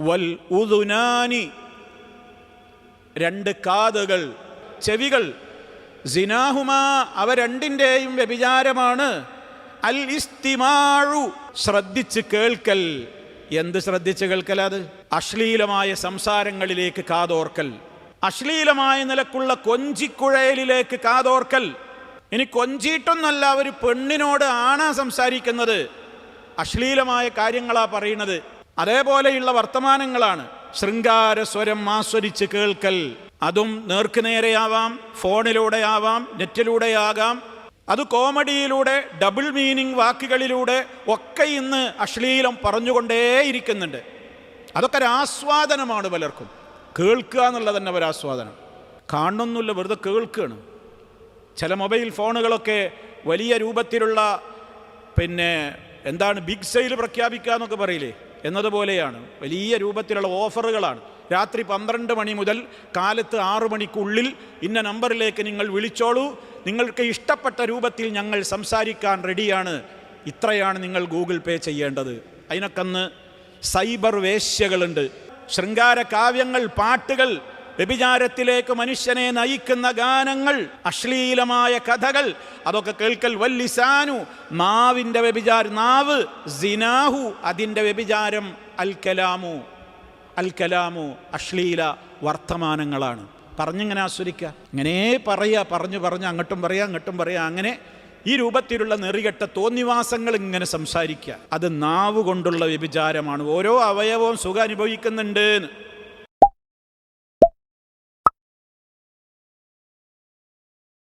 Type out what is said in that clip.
വൽ ഉദുനാനി. രണ്ട് കാതുകൾ. ചെവികൾ. സിനാഹുമാ അവ രണ്ടിന്റെയും വ്യഭിചാരമാണ്. അൽ ഇസ്തിമാഴു. ശ്രദ്ധിച്ച് കേൾക്കൽ. എന്ത് ശ്രദ്ധിച്ച് കേൾക്കൽ അത്? അശ്ലീലമായ സംസാരങ്ങളിലേക്ക് കാതോർക്കൽ. അശ്ലീലമായ നിലക്കുള്ള കൊഞ്ചിക്കുഴയലിലേക്ക് കാതോർക്കൽ. ഇനി കൊഞ്ചിയിട്ടൊന്നല്ല ഒരു പെണ്ണിനോട് ആണാ സംസാരിക്കുന്നത്. അശ്ലീലമായ കാര്യങ്ങളാ പറയുന്നത്. അതേപോലെയുള്ള വർത്തമാനങ്ങളാണ്. ശൃംഗാര സ്വരം ആസ്വദിച്ച് കേൾക്കൽ. അതും നേർക്കുനേരെയാവാം ഫോണിലൂടെയാവാം നെറ്റിലൂടെയാകാം. അത് കോമഡിയിലൂടെ ഡബിൾ മീനിങ് വാക്കുകളിലൂടെ ഒക്കെ ഇന്ന് അശ്ലീലം പറഞ്ഞുകൊണ്ടേയിരിക്കുന്നുണ്ട്. അതൊക്കെ ഒരാസ്വാദനമാണ് പലർക്കും. കേൾക്കുക എന്നുള്ളത് തന്നെ ഒരാസ്വാദനം കാണുന്നൊന്നുമില്ല വെറുതെ കേൾക്കുകയാണ്. ചില മൊബൈൽ ഫോണുകളൊക്കെ വലിയ രൂപത്തിലുള്ള പിന്നെ എന്താണ് ബിഗ് സെയിൽ പ്രഖ്യാപിക്കുക എന്നൊക്കെ പറയില്ലേ? എന്നതുപോലെയാണ്. വലിയ രൂപത്തിലുള്ള ഓഫറുകളാണ്. രാത്രി പന്ത്രണ്ട് മണി മുതൽ കാലത്ത് ആറു മണിക്കുള്ളിൽ ഇന്ന നമ്പറിലേക്ക് നിങ്ങൾ വിളിച്ചോളൂ. നിങ്ങൾക്ക് ഇഷ്ടപ്പെട്ട രൂപത്തിൽ ഞങ്ങൾ സംസാരിക്കാൻ റെഡിയാണ്. ഇത്രയാണ് നിങ്ങൾ ഗൂഗിൾ പേ ചെയ്യേണ്ടത്. അതിനൊക്കന്ന് സൈബർ വേശ്യകളുണ്ട്. ശൃംഗാര കാവ്യങ്ങൾ പാട്ടുകൾ വ്യഭിചാരത്തിലേക്ക് മനുഷ്യനെ നയിക്കുന്ന ഗാനങ്ങൾ അശ്ലീലമായ കഥകൾ. അതൊക്കെ കേൾക്കൽ വല്ലിസാനു. നാവിന്റെ വ്യഭിചാരം നാവ് സിനാഹു അതിന്റെ വ്യഭിചാരം അൽ കലാമു അൽ കലാമു അശ്ലീല വർത്തമാനങ്ങളാണ്. പറഞ്ഞിങ്ങനെ ആസ്വദിക്കുക. ഇങ്ങനെ പറയുക പറഞ്ഞു പറഞ്ഞ് അങ്ങോട്ടും പറയാം അങ്ങോട്ടും പറയാം അങ്ങനെ ഈ രൂപത്തിലുള്ള നെറികെട്ട തോന്നിവാസങ്ങൾ ഇങ്ങനെ സംസാരിക്കുക. അത് നാവ് കൊണ്ടുള്ള വ്യഭിചാരമാണ്. ഓരോ അവയവവും സുഖം അനുഭവിക്കുന്നുണ്ട്